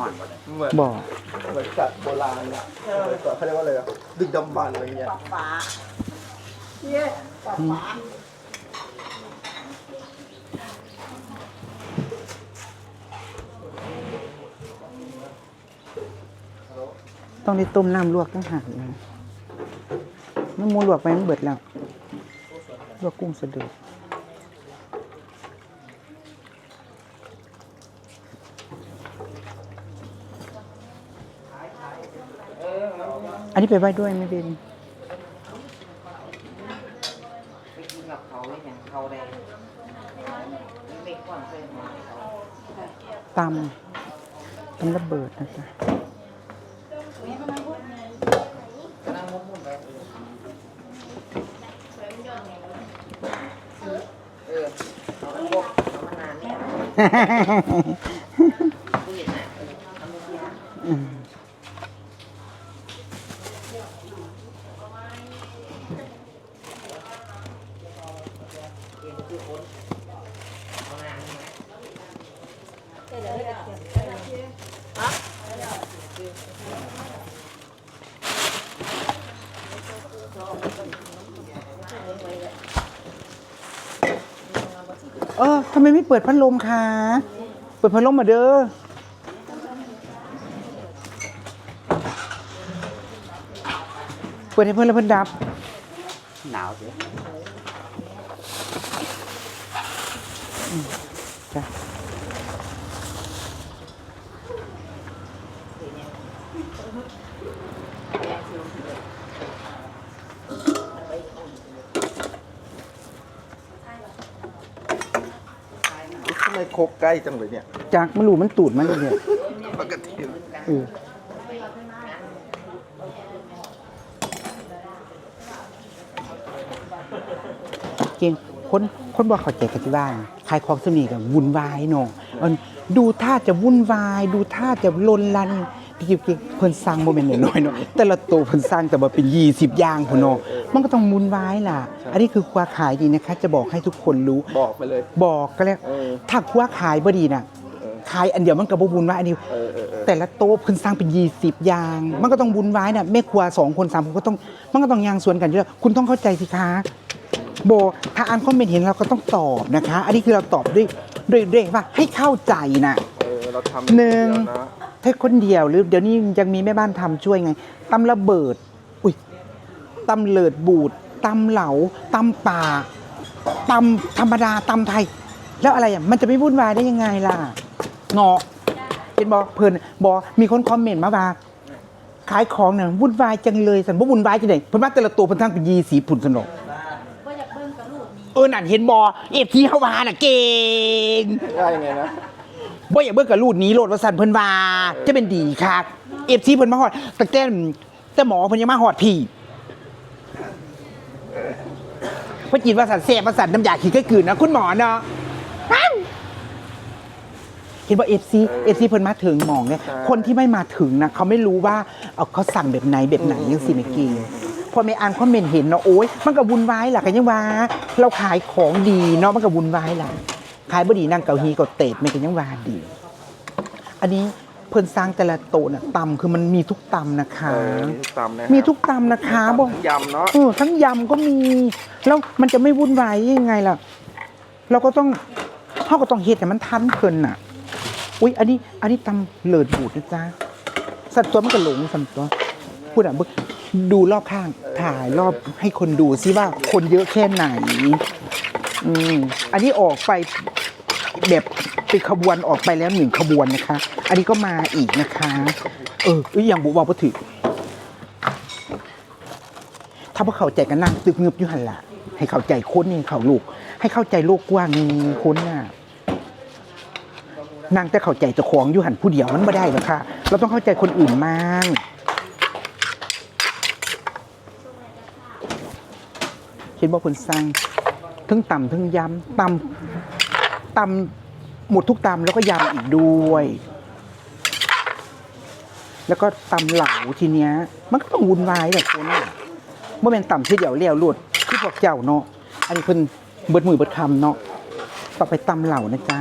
หอนเหมือนบ่เหมือนสัตว์โบราณอะสมัยก่อนเขาเรียกว่าอะไรอะดึกดำบรรพ์อะไรเงี้ยปลาฟ้าเนี่ยปลาฟ้าต้องได้ต้มน้ำลวกตั้งหากนะน้ำมูลวกไปมันเบิดแล้ว ลวกกุ้งสะดุด อันนี้ไปไว้ด้วยไม่เป็นไปกินกับเขาเลยอย่างเขาแดงเล็กก่อนเคยมาเขาตำตำระเบิดนะจ๊ะกำลังมุ่งๆไปเออเอาอันพวกเอามานานเนี่ยผู้หญิงน่ะทำไม่ได้ อืม เองคือคนเอานานเนี่ย เออทำไมไม่เปิดพัดลมคะ เปิดพัดลมมาเด้อ เปิดให้เพื่อนแล้วเพื่อนดับ หนาวสิจ้ะ โคกใกล้จังเลยเนี่ยจากมันรู้มันตูดมันเลยเนี่ยปกติเออเก่งคนคนบอกเขาใจกันที่บ้านขายของสนีกับวุ่นวายเนาะอันดูท่าจะวุ่นวาย ดูท่าจะลนลัน พี่กิ๊กกิ๊กเพิ่นสร้างโมเมนต์น้อยๆเนาะแต่ละตัวเพิ่นสร้างแต่ว่าเป็น 20 อย่างพุ่นเนาะมันก็ต้องวุ่นวายล่ะ อันนี้คือความขายดีนะคะ จะบอกให้ทุกคนรู้บอกไปเลย บอกก็แล้วเออ ถ้าว่าขายบ่ดีน่ะเออขายอันเดียวมันก็บ่วุ่นวายอันนี้ เออเออเออแต่ละโต๊ะเพิ่นสร้างเป็น 20 อย่าง มันก็ต้องบุญไว้น่ะแม่ครัวสองคนสามคนก็ต้องมันก็ต้องยางสวนกันอยู่แล้วคุณต้องเข้าใจสิคะโบถ้าอ่านคอมเมนต์เห็นเราก็ต้องตอบนะคะ อันนี้คือเราตอบด้วยด้วยด้วยว่าให้เข้าใจน่ะเออเราทำหนึ่ง เดียวนะ แค่คนเดียวหรือเดี๋ยวนี้ยังมีแม่บ้านทำช่วยไงตำระเบิด อุ้ยตำเลิดบูดตำเหลาตำป่าตำธรรมดาตำไทย แล้วอะไรอะมันจะไม่วุ่นวายได้ยังไงล่ะเงาะเป็นบอเพลินบอมีคนคอมเมนต์มาว่าขายของเนี่ยวุ่นวายจังเลยสันบ่วุ่นวายจังไดเพิ่นว่าแต่ละตัวเพิ่นทั้งเป็นยีสีผุนสนกเออนั่นเห็นบอเอฟที่เฮาว่าน่ะเก่งได้ยังไงนะ บ่อยากเบิ่งกับรูดหนี้โลดว่าสั่นเพิ่นว่าจะเป็นดีคักเอฟซีเพิ่นมาฮอดตั้งแต่แต่หมอเพิ่นยังมาฮอดพี่เพิ่นกินว่าสั่นแซ่บว่าสั่นน้ำยาขี้ไก่กืนนะคุณหมอเนาะอ้าวเห็นว่าเอฟซีเอฟซีเพิ่นมาถึงหมองเนี่ยใช่คนที่ไม่มาถึงนะเขาไม่รู้ว่าเอาเขาสั่งแบบไหนแบบไหนยังสิเมื่อกี้พอไม่อ่านคอมเมนต์เห็นเนาะโอ๊ยมันก็วุ่นวายล่ะกันยังว่า เราขายของดีเนาะมันก็วุ่นวายล่ะ ขายบดีนั่งเกาฮีก็เตดไม่กันยังว่าดี อันนี้เพิ่นสร้างแต่ละโต๊ะน่ะตำคือมันมีทุกตำนะคะ เออมีทุกตำนะมีทุกตำนะคะบอกทั้งยำเนาะเออทั้งยำก็มี แล้วมันจะไม่วุ่นวายยังไงล่ะ เราก็ต้องเขาก็ต้องเฮ็ดแต่มันทันเพิ่นน่ะ อุ้ยอันนี้ อันนี้ตำเลิศบูดนะจ๊ะ สัตว์ตัวมันก็หลงสัตว์ตัวพูดอะบึกดูรอบข้าง ถ่ายรอบให้คนดูซิว่าคนเยอะแค่ไหน อืมอันนี้ออกไป แบบเป็นขบวนออกไปแล้วหนึ่งขบวนนะคะ อันนี้ก็มาอีกนะคะ เอออย่างบุบอกว่าถือถ้าพวกเขาใจกันนั่งตึกเงือบอยู่หันละให้เข้าใจคนนี่เขาลูก ให้เข้าใจโลกกว้างนี่คนน่ะนั่งแต่เข้าใจเจ้าของอยู่หันผู้เดียวมันไม่ได้หรอกค่ะ เราต้องเข้าใจคนอื่นมากเห็นว่าคนสร้างทั้งต่ำทั้งยำต่ำ ตำหมดทุกตำแล้วก็ยำอีกด้วย แล้วก็ตำเหลาทีเนี้ย มันก็ต้องวุ่นวายแบบคนอะเมื่อเป็นตำที่เดียวเลี้ยวลวดคือพวกเจ้าเนาะอันนี้เพิ่นเบิดมือเบิดคำเนาะต่อไปตำเหล่านะจ๊ะ